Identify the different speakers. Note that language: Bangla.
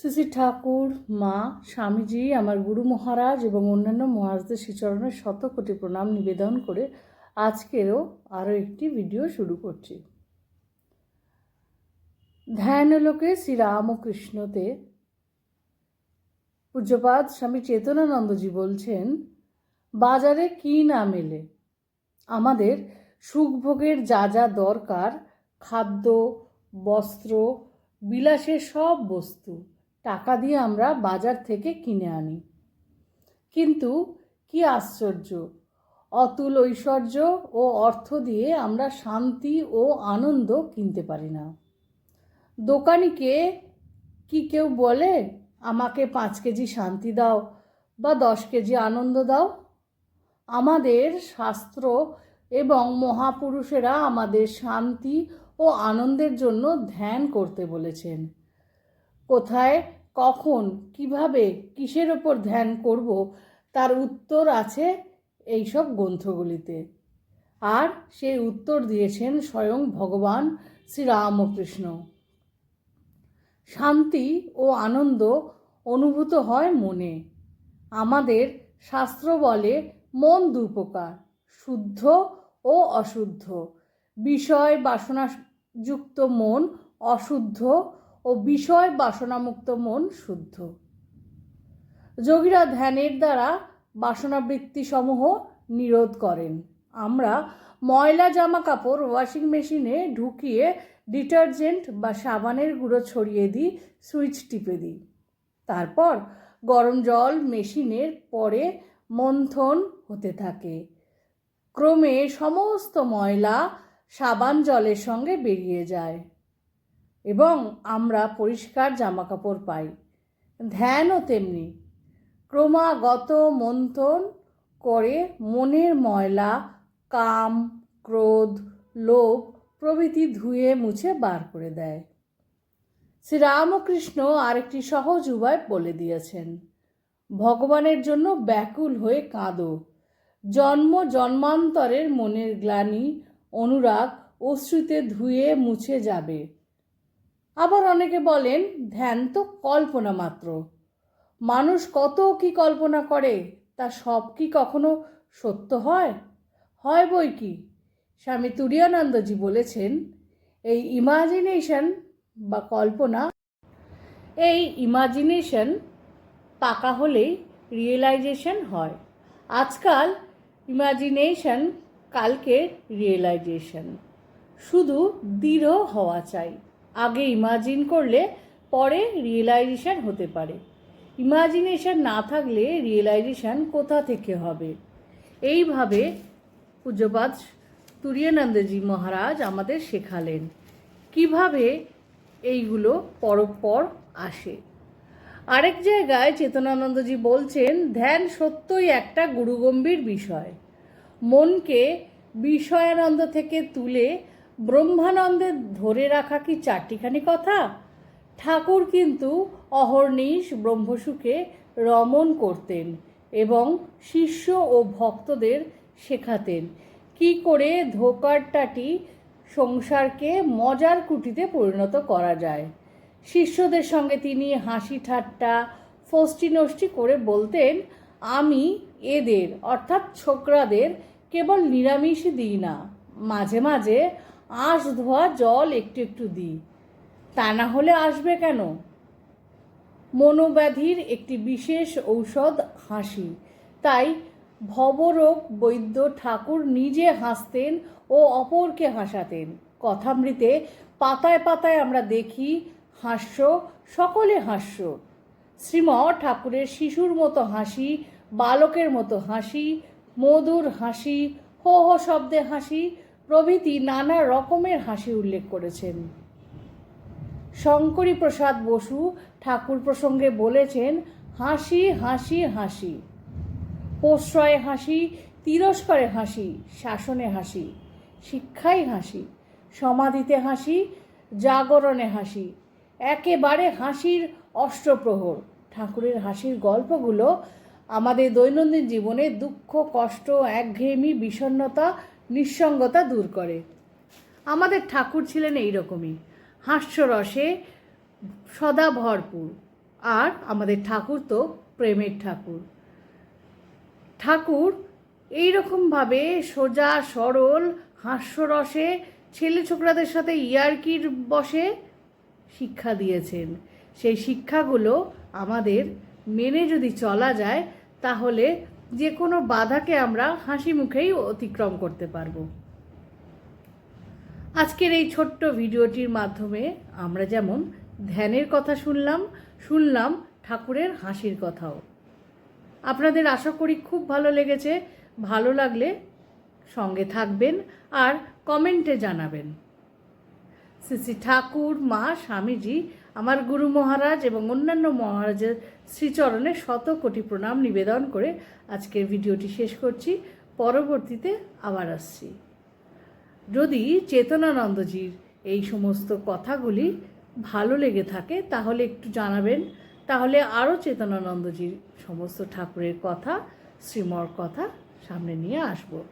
Speaker 1: শ্রী ঠাকুর, মা, স্বামীজি, আমার গুরু মহারাজ এবং অন্যান্য মহারাজদের শ্রীচরণের শত কোটি প্রণাম নিবেদন করে আজকেরও আরও একটি ভিডিও শুরু করছি। ধ্যানলোকে শ্রীরামকৃষ্ণতে পূজ্যপাদ স্বামী চেতনানন্দজি বলছেন, বাজারে কি না মেলে? আমাদের সুখভোগের যা যা দরকার, খাদ্য, বস্ত্র, বিলাসের সব বস্তু টাকা দিয়ে আমরা বাজার থেকে কিনে আনি। কিন্তু কি আশ্চর্য! অতুল ঐশ্বর্য ও অর্থ দিয়ে আমরা শান্তি ও আনন্দ কিনতে পারি না। দোকানিকে কি কেউ বলে, আমাকে পাঁচ কেজি শান্তি দাও বা দশ কেজি আনন্দ দাও আমাদের শাস্ত্র এবং মহাপুরুষেরা আমাদের শান্তি ও আনন্দের জন্য ধ্যান করতে বলেছেন। কোথায়, কখন, কীভাবে, কিসের ওপর ধ্যান করব, তার উত্তর আছে এইসব গ্রন্থগুলিতে। আর সেই উত্তর দিয়েছেন স্বয়ং ভগবান শ্রীরামকৃষ্ণ। শান্তি ও আনন্দ অনুভূত হয় মনে। আমাদের শাস্ত্র বলে, মন দুপ্রকার শুদ্ধ ও অশুদ্ধ। বিষয় বাসনাযুক্ত মন অশুদ্ধ ও বিষয় বাসনামুক্ত মন শুদ্ধ। যোগীরা ধ্যানের দ্বারা বাসনাবৃত্তি সমূহ নিরোধ করেন। আমরা ময়লা জামা কাপড় ওয়াশিং মেশিনে ঢুকিয়ে ডিটারজেন্ট বা সাবানের গুঁড়ো ছড়িয়ে দিই, সুইচ টিপে দিই। তারপর গরম জল মেশিনের পরে মন্থন হতে থাকে। ক্রমে সমস্ত ময়লা সাবান জলের সঙ্গে বেরিয়ে যায়। এবং আমরা পরিষ্কার জামাকাপড় পাই। ধ্যানও তেমনি। ক্রমাগত মন্থন করে মনের ময়লা, কাম, ক্রোধ, লোভ প্রভৃতি ধুয়ে মুছে বার করে দেয়। শ্রীরামকৃষ্ণ আরেকটি সহজ উপায় বলে দিয়েছেন। ভগবানের জন্য ব্যাকুল হয়ে কাঁদো। জন্ম জন্মান্তরের মনের গ্লানি অনুরাগ অশ্রুতে ধুয়ে মুছে যাবে। আবার অনেকে বলেন, ধ্যান তো কল্পনা মাত্র। মানুষ কত কি কল্পনা করে, তা সব কি কখনো সত্য হয়? হয় বই কি? স্বামী তুরিয়ানন্দজি বলেছেন, এই ইমাজিনেশন বা কল্পনা, এই ইমাজিনেশন পাকা হলেই রিয়েলাইজেশন হয়। আজকাল ইমাজিনেশন কালকে রিয়েলাইজেশন শুধু দৃঢ় হওয়া চাই। আগে ইমাজিন করলে পরে রিয়েলাইজেশান হতে পারে। ইমাজিনেশান না থাকলে রিয়েলাইজেশান কোথা থেকে হবে? এইভাবে পূজ্যপাত তুরিয়ানন্দজি মহারাজ আমাদের শেখালেন কীভাবে এইগুলো পরপর আসে। আরেক জায়গায় চেতনানন্দজি বলছেন, ধ্যান সত্যই একটা গুরুগম্ভীর বিষয়। মনকে বিষয়ানন্দ থেকে তুলে ব্রহ্মানন্দে ধরে রাখা কি চারটিখানি কথা? ঠাকুর কিন্তু অহর্নিশ ব্রহ্মসুখে রমণ করতেন এবং শিষ্য ও ভক্তদের শেখাতেন। কি করে ধোকারটাটি সংসারকে মজার কুটিতে পরিণত করা যায়? শিষ্যদের সঙ্গে তিনি হাসি ঠাট্টা ফষ্টি নষ্টি করে বলতেন, আমি এদের, অর্থাৎ ছোকরাদের, কেবল নিরামিষ দিই না। মাঝে মাঝে আঁশ ধোয়া জল একটু একটু দিই। তা না হলে আসবে কেন? মনোব্যাধির একটি বিশেষ ঔষধ হাসি। তাই ভবরোগ বৈদ্য ঠাকুর নিজে হাসতেন ও অপরকে হাসাতেন। কথামৃতে পাতায় পাতায় আমরা দেখি হাস্য, সকলে হাস্য। শ্রীম ঠাকুরের শিশুর মতো হাসি, বালকের মতো হাসি, মধুর হাসি, হো হো শব্দে হাসি প্রভৃতি নানা রকমের হাসি উল্লেখ করেছেন। শঙ্করী প্রসাদ বসু ঠাকুর প্রসঙ্গে বলেছেন, হাসি হাসি হাসি। প্রশ্রয়ে হাসি, তিরস্কারে হাসি, শাসনে হাসি, শিক্ষায় হাসি, সমাধিতে হাসি, জাগরণে হাসি, একেবারে হাসির অষ্টপ্রহর। ঠাকুরের হাসির গল্পগুলো আমাদের দৈনন্দিন জীবনে দুঃখ, কষ্ট, একঘেয়েমি বিষণ্নতা নিঃসঙ্গতা দূর করে। আমাদের ঠাকুর ছিলেন এই রকমই হাস্যরসে সদা ভরপুর। আর আমাদের ঠাকুর তো প্রেমের ঠাকুর। ঠাকুর এই এইরকমভাবে সোজা, সরল, হাস্যরসে ছেলে ছোকরাদের সাথে ইয়ার্কির বসে শিক্ষা দিয়েছেন। সেই শিক্ষাগুলো আমাদের মেনে যদি চলা যায়, তাহলে যে কোনো বাধাকে আমরা হাসি মুখেই অতিক্রম করতে পারব। আজকের এই ছোট্ট ভিডিওটির মাধ্যমে আমরা যেমন ধ্যানের কথা শুনলাম শুনলাম ঠাকুরের হাসির কথাও। আপনাদের আশা করি খুব ভালো লেগেছে, ভালো লাগলে সঙ্গে থাকবেন আর কমেন্টে জানাবেন। শ্রী ঠাকুর, মা, স্বামীজি আমার গুরু মহারাজ এবং অন্যান্য মহারাজের শ্রীচরণে শত কোটি প্রণাম নিবেদন করে আজকের ভিডিওটি শেষ করছি। পরবর্তীতে আবার আসছি। যদি চেতনানন্দজির এই সমস্ত কথাগুলি ভালো লেগে থাকে, তাহলে একটু জানাবেন। তাহলে আরও চেতনানন্দজির সমস্ত ঠাকুরের কথা, শ্রীমর কথা সামনে নিয়ে আসব।